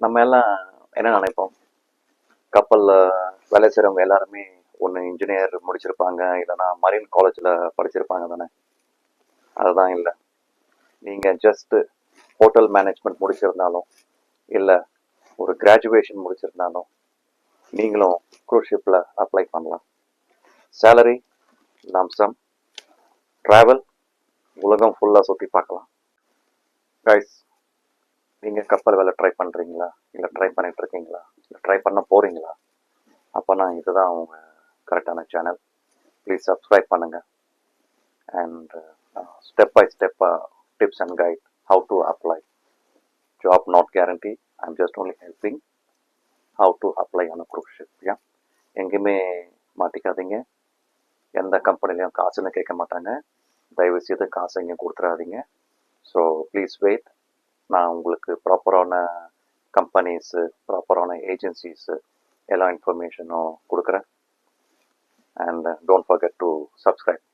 நம்ம எல்லாம் என்ன நினைப்போம்? கப்பலில் வேலை செய்கிறவங்க எல்லாருமே ஒன்று இன்ஜினியர் முடிச்சிருப்பாங்க இல்லைன்னா மரீன் காலேஜில் படிச்சிருப்பாங்க தானே? அதுதான் இல்லை. நீங்கள் ஜஸ்ட்டு ஹோட்டல் மேனேஜ்மெண்ட் முடிச்சிருந்தாலும் இல்லை ஒரு கிராஜுவேஷன் முடிச்சிருந்தாலும் நீங்களும் க்ரூன்ஷிப்பில் அப்ளை பண்ணலாம். சேலரி லம்சம் ட்ராவல் உலகம் ஃபுல்லாக சுற்றி பார்க்கலாம். கைஸ் நீங்கள் கப்பல் வேலை ட்ரை பண்ணுறீங்களா இல்லை ட்ரை பண்ணிட்டு இருக்கீங்களா இல்லை ட்ரை பண்ண போகிறீங்களா அப்போனா இதுதான் அவங்க கரெக்டான சேனல் ப்ளீஸ் சப்ஸ்கிரைப் பண்ணுங்கள் and step by step tips and guide how to apply job not guarantee I'm just only helping how to apply on cruise ship எங்கேயுமே மாட்டிக்காதீங்க. எந்த கம்பெனிலையும் காசுன்னு கேட்க மாட்டாங்க. தயவு செய்து காசு எங்கேயும் கொடுத்துடாதீங்க ஸோ ப்ளீஸ் வெயிட் நான் உங்களுக்கு ப்ராப்பரான கம்பெனிஸு ப்ராப்பரான ஏஜென்சிஸு எல்லா இன்ஃபர்மேஷனும் கொடுக்குறேன். And don't forget to subscribe